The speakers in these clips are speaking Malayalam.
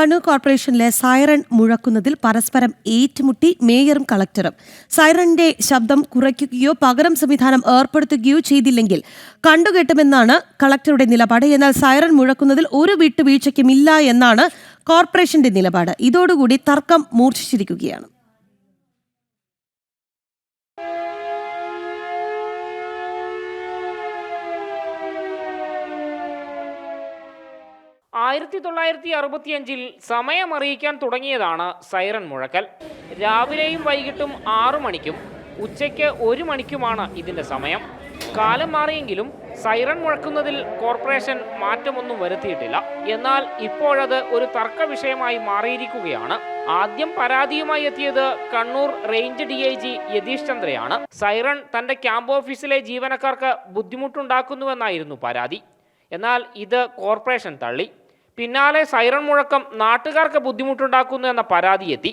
കണ്ണൂർ കോർപ്പറേഷനിലെ സൈറൺ മുഴക്കുന്നതിൽ പരസ്പരം ഏറ്റുമുട്ടി മേയറും കളക്ടറും. സൈറണിന്റെ ശബ്ദം കുറയ്ക്കുകയോ പകരം സംവിധാനം ഏർപ്പെടുത്തുകയോ ചെയ്തില്ലെങ്കിൽ കണ്ടുകെട്ടുമെന്നാണ് കളക്ടറുടെ നിലപാട്. എന്നാൽ സൈറൺ മുഴക്കുന്നതിൽ ഒരു വിട്ടുവീഴ്ചയ്ക്കുമില്ല എന്നാണ് കോർപ്പറേഷന്റെ നിലപാട്. ഇതോടുകൂടി തർക്കം മൂർച്ഛിച്ചിരിക്കുകയാണ്. ആയിരത്തി തൊള്ളായിരത്തി അറുപത്തിയഞ്ചിൽ സമയമറിയിക്കാൻ തുടങ്ങിയതാണ് സൈറൺ മുഴക്കൽ. രാവിലെയും വൈകിട്ടും ആറു മണിക്കും ഉച്ചയ്ക്ക് ഒരു മണിക്കുമാണ് ഇതിന്റെ സമയം. കാലം മാറിയെങ്കിലും സൈറൺ മുഴക്കുന്നതിൽ കോർപ്പറേഷൻ മാറ്റമൊന്നും വരുത്തിയിട്ടില്ല. എന്നാൽ ഇപ്പോഴത് ഒരു തർക്ക വിഷയമായി മാറിയിരിക്കുകയാണ്. ആദ്യം പരാതിയുമായി എത്തിയത് Kannur range D I G Yatish ചന്ദ്രയാണ്. Siren തന്റെ ക്യാമ്പ് ഓഫീസിലെ ജീവനക്കാർക്ക് ബുദ്ധിമുട്ടുണ്ടാക്കുന്നുവെന്നായിരുന്നു പരാതി. എന്നാൽ ഇത് കോർപ്പറേഷൻ തള്ളി. പിന്നാലെ സൈറൺ മുഴക്കം നാട്ടുകാർക്ക് ബുദ്ധിമുട്ടുണ്ടാക്കുന്നു എന്ന പരാതി എത്തി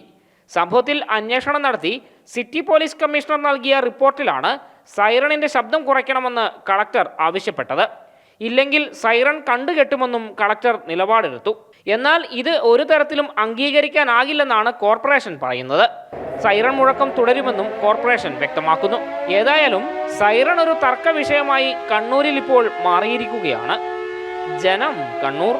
സംഭവത്തിൽ അന്വേഷണം നടത്തി സിറ്റി പോലീസ് കമ്മീഷണർ നൽകിയ റിപ്പോർട്ടിലാണ് സൈറണിന്റെ ശബ്ദം കുറയ്ക്കണമെന്ന് കളക്ടർ ആവശ്യപ്പെട്ടത്. ഇല്ലെങ്കിൽ സൈറൺ കണ്ടുകെട്ടുമെന്നും കളക്ടർ നിലപാടെടുത്തു. എന്നാൽ ഇത് ഒരു തരത്തിലും അംഗീകരിക്കാനാകില്ലെന്നാണ് കോർപ്പറേഷൻ പറയുന്നത്. സൈറൺ മുഴക്കം തുടരുമെന്നും കോർപ്പറേഷൻ വ്യക്തമാക്കുന്നു. ഏതായാലും സൈറൺ ഒരു തർക്ക വിഷയമായി കണ്ണൂരിൽ ഇപ്പോൾ മാറിയിരിക്കുകയാണ്. ജനം കണ്ണൂർ